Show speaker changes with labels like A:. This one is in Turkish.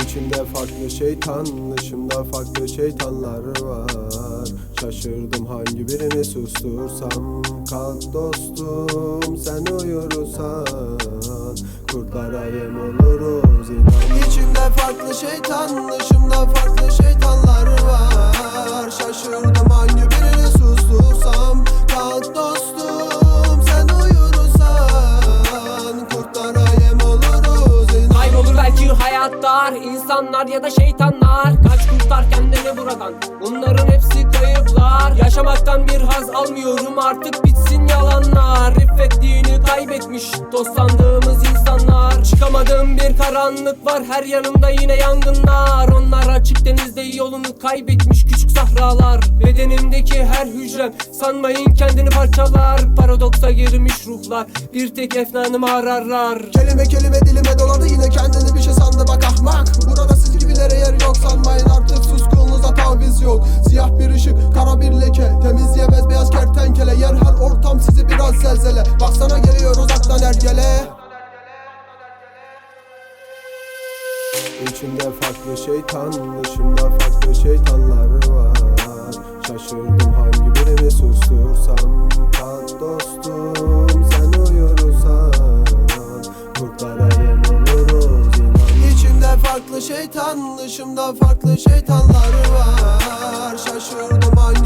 A: İçimde farklı şeytan, dışımda farklı şeytanlar var. Şaşırdım hangi birini sustursam. Kalk dostum sen uyursan Kurtlara yem oluruz inan. İçimde farklı şeytan, dışımda farklı şeytanlar
B: hayatlar insanlar ya da şeytanlar. Kaç kurtar kendini buradan. Bunların hepsi kayıplar. Yaşamaktan bir haz almıyorum artık bitsin yalanlar. İffetliğini kaybetmiş dost sandığımız insanlar karanlık var her yanımda yine yangınlar. Onlar açık denizde yolunu kaybetmiş küçük sahralar. Bedenimdeki her hücrem sanmayın kendini parçalar. Paradoksa girmiş ruhlar bir tek efnanımı ararlar.
A: Kelime kelime dilime doladı yine kendini bir şey sandı. Bak ahmak Burada siz gibilere yer yok sanmayın. Artık suskunluğuza taviz yok. Siyah bir ışık kara bir leke. Temizleyemez beyaz kertenkele. Yer her ortam sizi biraz zelzele. Baksana İçimde farklı şeytan, dışımda farklı şeytanlar var. Şaşırdım hangi birini sustursam. Kalk dostum sen uyursan. Kurtlara yem oluruz inan. İçimde farklı şeytan, dışımda farklı şeytanlar var. Şaşırdım hangi